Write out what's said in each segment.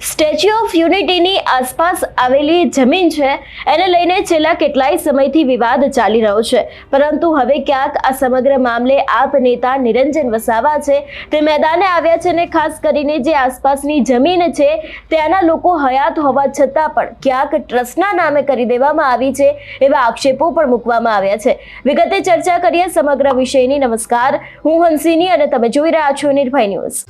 Statue of યુનિટીની આસપાસ આવેલી જમીન છે, એને લઈને છેલ્લા કેટલાય સમયથી વિવાદ ચાલી રહ્યો છે. પરંતુ હવે ક્યાંક આ સમગ્ર મામલે આપ નેતા નિરંજન વસાવા છે. તે મેદાને આવ્યા છે અને ખાસ કરીને જે આસપાસની જમીન છે, ત્યાંના લોકો હયાત હોવા છતાં પણ ક્યાંક ટ્રસ્ટના નામે કરી દેવામાં આવી છે, એવા આક્ષેપો પણ મૂકવામાં આવ્યા છે. વિગતે ચર્ચા કરીએ સમગ્ર વિષયની. નમસ્કાર. હું હંસિની અને તમે જોઈ રહ્યા છો નિર્ભય ન્યૂઝ.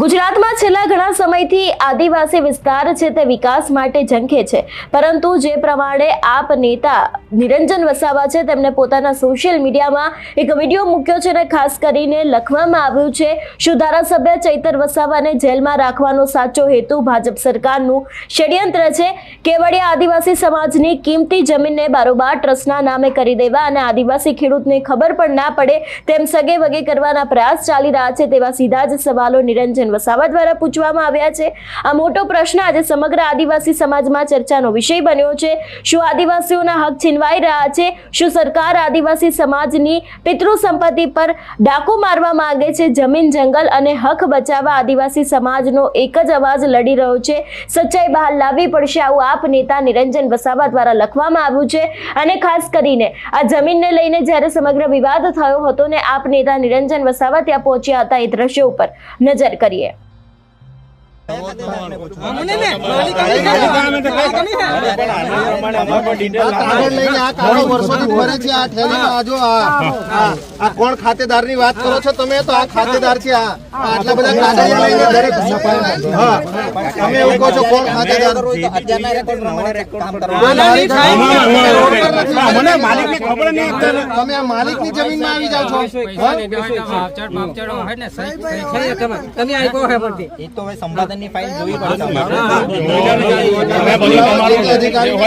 ગુજરાતમાં છેલ્લા ઘણા સમયથી આદિવાસી વિસ્તાર છે તે વિકાસ માટે ઝંખે છે. પરંતુ જે પ્રમાણે આપ નેતા નિરંજન વસાવા છે તેમણે પોતાના સોશિયલ મીડિયામાં એક વીડિયો મૂક્યો છે અને ખાસ કરીને લખવામાં આવ્યું છે, શું ધારાસભ્ય ચૈતર વસાવાને જેલમાં રાખવાનો સાચો હેતુ ભાજપ સરકારનું ષડયંત્ર છે? કેવડિયા આદિવાસી સમાજની કિંમતી જમીનને બારોબાર ટ્રસ્ટના નામે કરી દેવા અને આદિવાસી ખેડૂતને ખબર પણ ના પડે તેમ સગે વગે કરવાના પ્રયાસ ચાલી રહ્યા છે તેવા સીધા જ સવાલો નિરંજન વસાવા દ્વારા પૂછવામાં આવ્યા છે. આ મોટો પ્રશ્ન આજે સમગ્ર આદિવાસી સમાજમાં ચર્ચાનો વિષય બન્યો છે. શું આદિવાસીઓના હક છીનવાઈ રહ્યા છે? શું સરકાર આદિવાસી સમાજની પિતૃ સંપત્તિ પર ડાકુ મારવા માંગે છે? જમીન, જંગલ અને હક બચાવવા આદિવાસી સમાજનો એક જ અવાજ લડી રહ્યો છે. સચ્ચાઈ બહાર લાવવી પડશે આવું આપ નેતા નિરંજન વસાવા દ્વારા લખવામાં આવ્યું છે. અને ખાસ કરીને આ જમીનને લઈને જ્યારે સમગ્ર વિવાદ થયો હતો ને આપ નેતા નિરંજન વસાવા ત્યાં પહોંચ્યા હતા એ દ્રશ્યો ઉપર નજર કરીએ. આ કાગળ ખાતેદાર કોણ ખાતેદારની વાત કરો છો તમે તો આ ખાતેદાર છે આટલા બધા કાગળિયા લઈને દરેક તમે એવું કહો છો કોણ ખાતેદાર તમે તમે આ માલિકની જમીનમાં આવી જાવ છો તમે આપ્યો હે એ તો હવે સંપાદનની ફાઇલ જોવી પડશે એક અધિકારી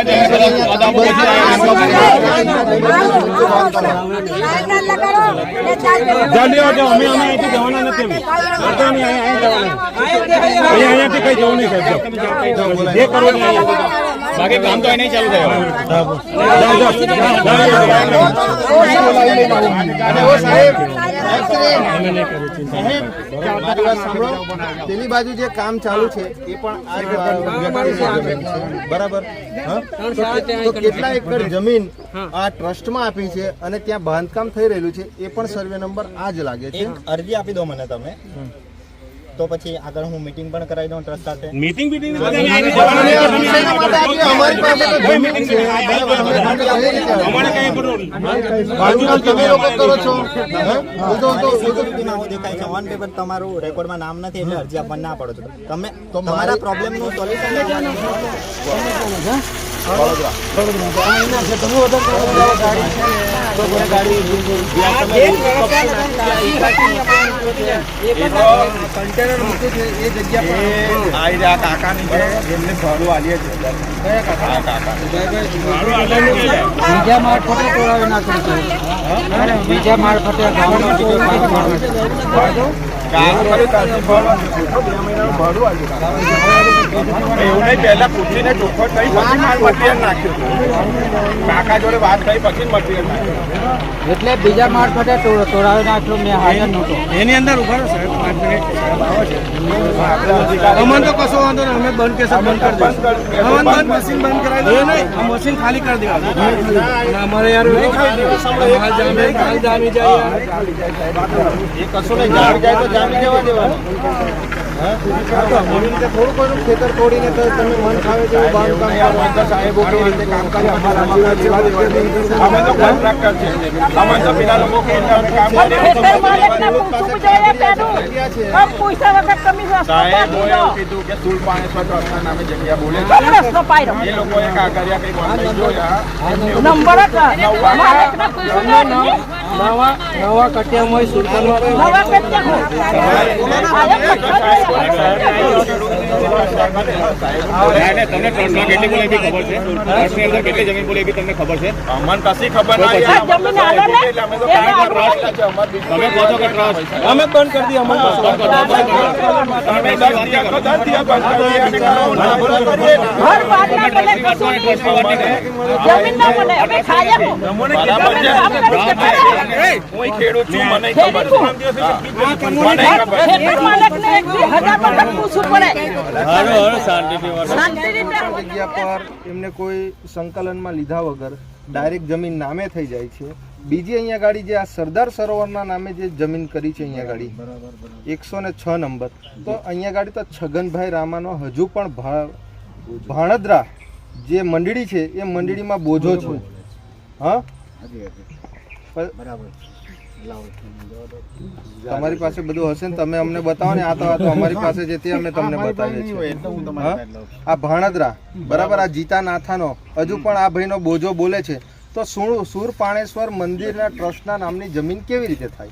જલ્દી આવજો અમે અમે અહીંથી જવાના નથી અમે આવતો નહીં, અહીં- અહીં જવાના. અહીંયા અહીંયાથી કઈ જવું નહીં સાહેબ જે કરવું નહીં અહીંયા. બાકી કામ તો નહીં ચાલુ થયું પેલી બાજુ જે કામ ચાલુ છે એ પણ બરાબર. તો કેટલા એકર જમીન આ ટ્રસ્ટમાં આપી છે અને ત્યાં બાંધકામ થઈ રહેલું છે એ પણ સર્વે નંબર આ જ લાગે છે અરજી આપી દો મને તમે તો પછી આગળ હું મીટિંગ પણ કરાવી દઉં ટ્રસ્ટ સાથે મીટિંગ મીટિંગ તમારું રેકોર્ડમાં નામ નથી એટલે અરજી આપવા ના પડો છો તમે તમારા પ્રોબ્લેમનું સોલ્યુશન બીજા મારફતે તોડાવી નાખ્યું છે બીજા મારફતે ગામમાં એવું નહીં પહેલા પૂછીને ચોખ્ખો થઈ પછી માલ મટીરિયલ નાખ્યું કાકા જોડે વાત થઈ પછી મટીરિયલ નાખ્યું. એટલે બીજા માર્ક માટે તોડાવી નાખ્યો મેં હાજર નહોતો. એની અંદર ઊભા સાહેબ. પાંચ મિનિટ અમન તો કશો વાંધો નહીં અમે બંધ કેસ બંધ કરી દઈશું. અમન બંધ મશીન બંધ કરાવી દઈએ નહીં આ મશીન ખાલી કરી દેવાનું. અમારે યાર ખાલી જામે જાય એ કશું નહીં જામી જાય તો જામી જવા દેવાનું. ખેતર તોડીને તમે મન ખાવે તેવું બાંધકામ સાહેબો કેવી રીતે કામ કરે. અમે તો કોન્ટ્રાક્ટર છે અમે તો પેલા લોકો કે અમે કામ કીધું કે સુલ પાણેશ્વર નામે જગ્યા બોલે એ લોકોએ કાગળિયા online જોયા નવા નવા કટિયામાં સુલતાનમાં ના, ના, તમને ટ્રસ્ટમાં કેટલી બોલે એ બી ખબર છે ટ્રસ્ટની અંદર કેટલી જમીન બોલે એ બી તમને ખબર છે અમને કશી ખબર ના તો પછી? અમે તો એટલે અમે તો કાયદો trust છે, અમારે બીજું તમે કહો છો કે ટ્રસ્ટ અમે બંધ કરી દઈએ અમારે તમે દસ દિયા કહો, દસ દિયા બંધ કરીએ અને કરો, ના બંધ કરીએ ને. ઘર બાંધના બને કશું નહીં. જમીન ના બને અમે ખાઈએ હું. બરાબર છે. હું ખેડૂત છું મને ખબર છે મને ખબર છે. જગ્યા પર એમને કોઈ સંકલનમાં લીધા વગર ડાયરેક્ટ જમીન નામે થઈ જાય છે. બીજી અહીંયા ગાડી જે આ સરદાર સરોવરના નામે જે જમીન કરી છે અહીંયા ગાડી એકસો ને છ નંબર. તો અહીંયા ગાડી તો છગનભાઈ રામાનો હજુ પણ ભાણદ્રા ભાણદરા જે મંડળી છે એ મંડળીમાં બોજો છે. હા? પ- તમારી પાસે બધું હશે ને તમે અમને બતાવો ને આ તો આ તો અમારી પાસે જે તે અમે તમને બતાવીએ છીએ. આ ભાણદરા બરાબર? આ જીતા નાથાનો હજુ પણ આ ભાઈનો બોજો બોલે છે. તો સુર સુર પાણેશ્વર મંદિરના ટ્રસ્ટના નામની જમીન કેવી રીતે થાય?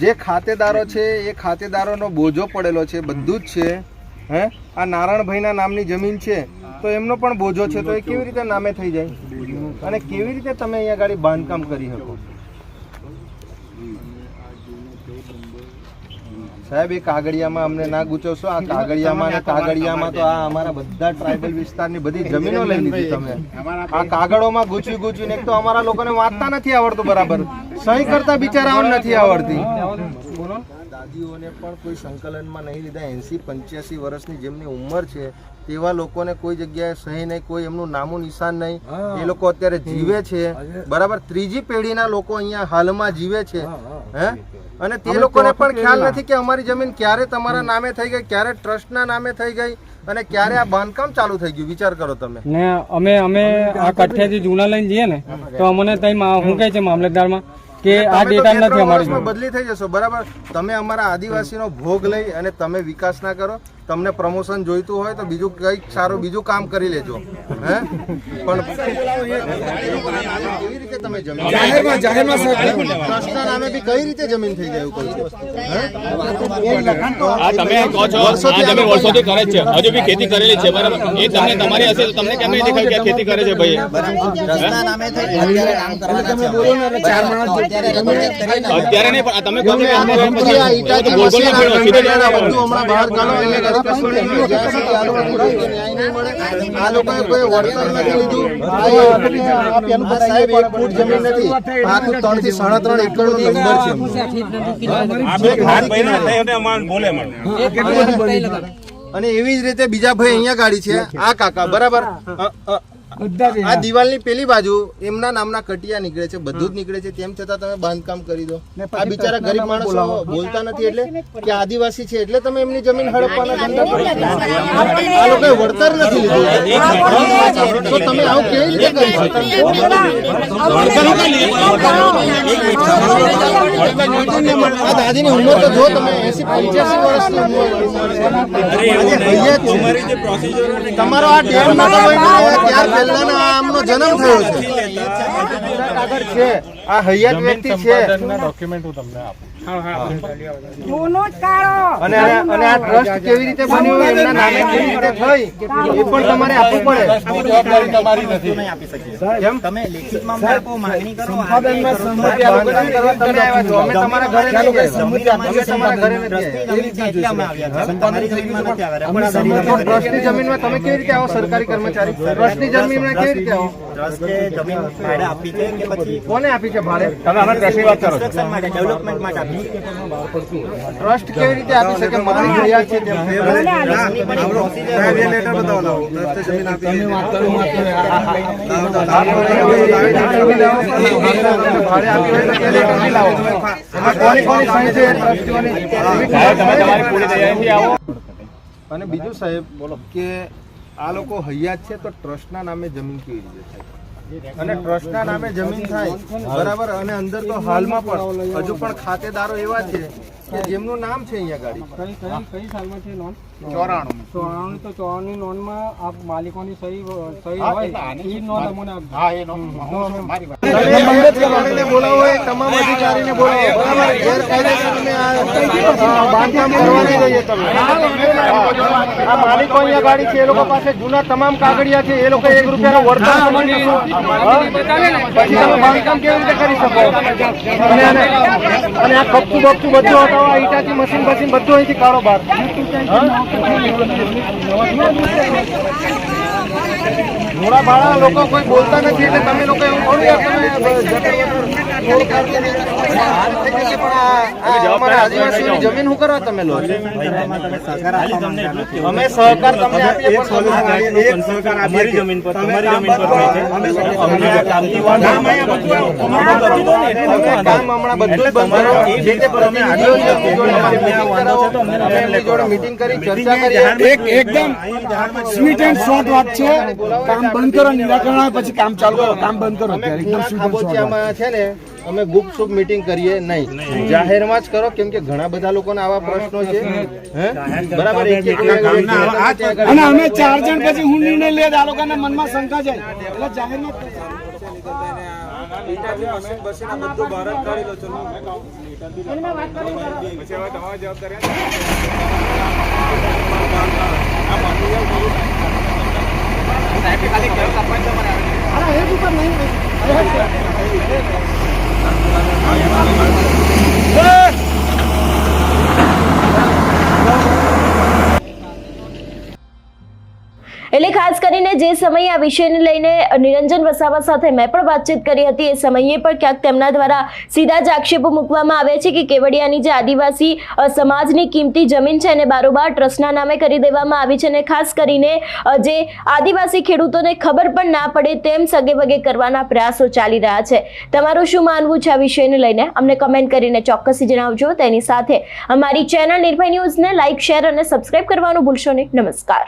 જે ખાતેદારો છે એ ખાતેદારોનો બોજો પડેલો છે બધું જ છે. હે? આ નારાયણભાઈના નામની જમીન છે. તો એમનો પણ બોજો છે. તો એ કેવી રીતે નામે થઈ જાય? અને કેવી રીતે તમે અહીંયા ગાડી બાંધકામ કરી શકો? સાહેબ એ કાગળિયામાં અમને ના ગુચવશો. આ કાગળિયામાં અને કાગળિયામાં તો આ અમારા બધા ટ્રાઇબલ વિસ્તારની બધી જમીનો લઈ લીધી તમે. આ કાગળોમાં ગુચવી ગુચવીને તો અમારા લોકોને વાંચતા નથી આવડતું બરાબર. સહી કરતા બિચારાઓને નથી આવડતી. બોલો દાદીઓને પણ કોઈ સંકલનમાં નહીં લીધા. એંસી પંચ્યાસી વર્ષની જેમની ઉંમર છે તેવા લોકોને કોઈ જગ્યાએ સહી નહીં કોઈ એમનું નામું નિશાન નહીં. એ લોકો અત્યારે જીવે છે. બરાબર? ત્રીજી પેઢીના લોકો અહીંયા હાલમાં જીવે છે. હે અને તે લોકોને પણ ખ્યાલ નથી કે અમારી જમીન ક્યારે તમારા નામે થઈ ગઈ ક્યારે ટ્રસ્ટના નામે થઈ ગઈ અને ક્યારે આ બાંધકામ ચાલુ થઈ ગયું. વિચાર કરો તમે. ને અમે અમે આ કઠિયાથી જૂના લઈને જઈએ ને તો અમને તઈ હું શું કહે છે મામલતદારમાં? કે આ ડેટા નથી અમારી બદલી થઈ જશો બરાબર? તમે અમારા આદિવાસીનો ભોગ લઈ અને તમે વિકાસ ના કરો. તમને પ્રમોશન જોઈતું હોય તો બીજું કંઈક સારું બીજું કામ કરી લેજો. હે? પણ કેવી રીતે તમે જમીન ટ્રસ્ટના નામે બી કઈ રીતે જમીન થઈ જાય એવું કહું છું? હે? આ તમે કહો છો આ જમીન વર્ષોથી કરે જ છે. હજુ બી ખેતી કરેલી છે બરાબર. તમારી તમને કેમ નહીં દેખાય કે આ ખેતી કરે છે ભાઈ રસ્તા નામે અત્યારે નહીં પણ તમે હમણાં બહાર કાઢો એટલે આ લોકોએ કોઈ વળતર નથી લીધું. સાહેબ એક ફૂટ જમીન નથી. ત્રણથી સાડા ત્રણ એકર નો નંબર છે હાથ ભાઈને થઈ અને અમારે બોલે મને. અને એવી જ રીતે બીજા ભાઈ અહીંયા ગાડી છે આ કાકા બરાબર? અ, આ દિવાલની પેલી બાજુ એમના નામના કટિયા નીકળે છે બધું જ નીકળે છે. તેમ છતાં તમે બાંધકામ કરી દો. આ બિચારા ગરીબ માણસો બોલતા નથી એટલે કે આદિવાસી છે એટલે તમે એમની જમીન હડપવાના ધંધા કરો. આ લોકો વળતર નથી લીધું. તો તમે આવું કેવી રીતે કરી શકો? આ દાદીની ઉંમર તો જો તમે એસી પંચ્યાસી વર્ષની ઉંમર તમારો આ ડેમ નતો બન્યો ત્યાર પહેલાનો આ આમનો જન્મ થયો છે આગળ છે. આ હૈયાત વ્યક્તિ છે. અને આ- અને આ ટ્રસ્ટ કેવી રીતે બન્યું? એમના નામે કેવી રીતે થઈ? એ પણ તમારે આપવું પડે. જવાબદારી તમારી નથી. નહીં આપી શકીએ. કેમ? તમે લેખિતમાં આપો માંગણી કરો બાંધકામ કરવા તમે આવ્યા છો. અમે તમારા ઘરે નહીં અમે તમારા ઘરે નથી ટ્રસ્ટની જમીન છે એટલે અમે આવ્યા છીએ. જમીનમાં નથી આવ્યા. ટ્રસ્ટની જમીનમાં તમે કેવી રીતે આવો? સરકારી કર્મચારી. ટ્રસ્ટની જમીનમાં કેવી રીતે આવો? ટ્રસ્ટે જમીન ભાડે આપી છે. કે પછી કોને આપી છે ભાડે? તમે અમે ટ્રસ્ટની વાત કરો છો. કન્સ્ટ્રક્શન માટે ડેવલપમેન્ટ માટે આપી છે. ટ્રસ્ટ કેવી રીતે આપી શકે? મારી ફરિયાદ છે. તેમ ટ્રસ્ટની પણ એક procedure ભાડે આપી હોય તો તે લેટર લાવો. એમાં કોની કોની સાઈન છે? એ ટ્રસ્ટીઓની. સાહેબ તમે તમારી પૂરી તૈયારીથી આવો. અને બીજું સાહેબ બોલો. કે આ લોકો હૈયાત છે તો ટ્રસ્ટના નામે જમીન કેવી રીતે થાય? અને ટ્રસ્ટના નામે જમીન થાય, બરાબર? અને અંદર તો હાલમાં પણ, હજુ પણ ખાતેદારો એવા છે કે જેમનું નામ છે અહીંયા ગાડી કઈ કઈ કઈ સાલમાં છે લોન ચોરાણું. ચોરાણું તો ચોરાણું નોનમાં આ માલિકોની સહી સહી હોય એ નોંધ અમને હા એ નો મારી વાત. બોલાવો એ તમામ અધિકારીને બોલાવો. બરાબર ગેરકાયદેસર તમે આ બાંધકામ કરવા નહીં દઈએ તમે. આ માલિકો અહીંયા ગાડી છે એ લોકો પાસે જૂના તમામ કાગળિયા છે એ લોકો એક રૂપિયાનો વળતર પછી તમે બાંધકામ કેવી રીતે કરી શકો? અને આ કપચું બપચું બધું હટાવો. આ ઈટાચી મશીન મશીન બધું અહીંથી કારોબાર મોડા ભાડા લોકો કોઈ બોલતા નથી, એટલે તમે લોકો એવું કરું યાર તમે આદિવાસીઓની જમીન શું કરવા તમે લો? અમે સહકાર તમને આપીએ અમારી જમીન પર તમારી જમીન પર અમને આ કામથી વાંધો નથી. તમે કામ હમણાં બધું બંધ કરો. અમે જોડે ચર્ચા એક એકદમ સ્વીટ એન્ડ શોર્ટ વાત છે. કામ બંધ કરો નિરાકરણ પછી કામ ચાલુ કરો. કામ બંધ કરો એકદમ સ્વીટ એન્ડ શોર્ટ છે ને અમે ગુપ સુપ મીટિંગ કરીએ નહીં. જાહેરમાં જ કરો કેમ કે ઘણા બધા લોકોને આવા પ્રશ્નો છે. બરાબર અને અમે ચાર જણ પછી હું નિર્ણય લે આ લોકોના મનમાં શંકા જાય એટલે જાહેરમાં એટલે જે સમયે આ વિષયને લઈને નિરંજન વસાવા સાથે મેં પણ વાતચીત કરી હતી, એ સમયે પણ ક્યાંક તેમના દ્વારા સીધા જ આક્ષેપો મૂકવામાં આવ્યા છે કે કેવડિયાની જે આદિવાસી સમાજની કિંમતી જમીન છે એને બારોબાર ટ્રસ્ટના નામે કરી દેવામાં આવી છે અને ખાસ કરીને જે આદિવાસી ખેડૂતોને ખબર પણ ના પડે તેમ સગે વગે કરવાના પ્રયાસો ચાલી રહ્યા છે. તમારું શું માનવું છે આ વિષયને લઈને? અમને કમેન્ટ કરીને ચોક્કસથી જણાવજો. તેની સાથે અમારી ચેનલ નિર્ભય ન્યૂઝને લાઇક શેર અને સબસ્ક્રાઇબ કરવાનું ભૂલશો નહીં. નમસ્કાર.